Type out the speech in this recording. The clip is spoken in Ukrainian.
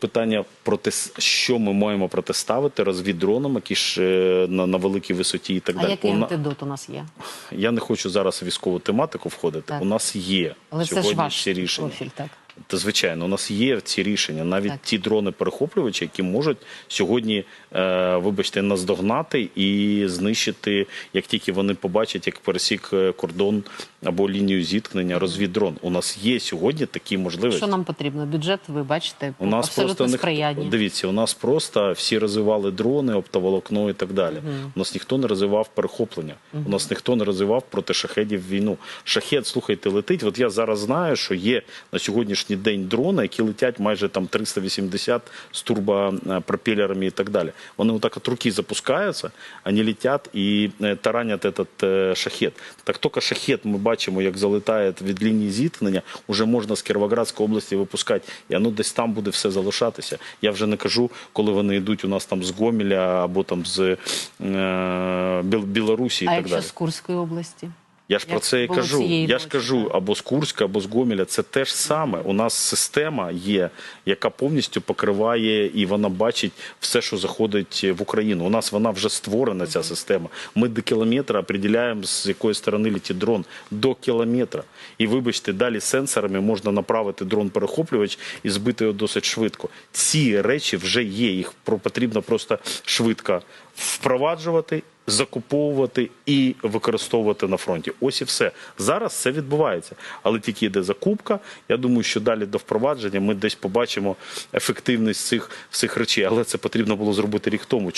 Питання про те, що ми маємо протиставити розвіддроном, які ж е, на, на великій висоті і так А далі. який У антидот у нас є? Я не хочу зараз в військову тематику входити. Так. У нас є Але це сьогодні ж ваш ці рішення. профіль, так? Та звичайно, у нас є ці рішення, навіть Так. ті дрони-перехоплювачі, які можуть сьогодні, е, вибачте, наздогнати і знищити, як тільки вони побачать, як пересік е, кордон або лінію зіткнення, розвіддрон. У нас є сьогодні такі можливості. Що нам потрібно? Бюджет, ви бачите, У нас абсолютно просто ніхто, дивіться, у нас просто всі розвивали дрони, оптоволокно і так далі. У нас ніхто не розвивав перехоплення. У нас ніхто не розвивав проти шахедів війну. Шахет, слухайте, летить. От я зараз знаю, що є на сьогоднішній день дрони, які летять майже там 380 з турбопропелерами і так далі. Вони отак от руки запускаються, вони летять і е, таранять этот е, шахет. Так тільки шахет ми бачимо, як залетає від лінії зіткнення, уже можна з Кіровоградської області випускати, і воно десь там буде все залишатися. Я вже не кажу, коли вони йдуть у нас там з Гомеля або там з е, Білорусі і а так якщо далі. з Курської області? Я ж про це і кажу. Я ж кажу або з Курська, або з Гомеля. Це те ж саме. У нас система є, яка повністю покриває і вона бачить все, що заходить в Україну. У нас вона вже створена, ця система. Ми до кілометра определяємо, з якої сторони летить дрон. До кілометра. І вибачте, далі сенсорами можна направити дрон-перехоплювач і збити його досить швидко. Ці речі вже є. Їх про- потрібно просто швидко впроваджувати закуповувати і використовувати на фронті. Ось і все. Зараз це відбувається, але тільки йде закупка. Я думаю, що далі до впровадження ми десь побачимо ефективність цих всіх речей, але це потрібно було зробити рік тому.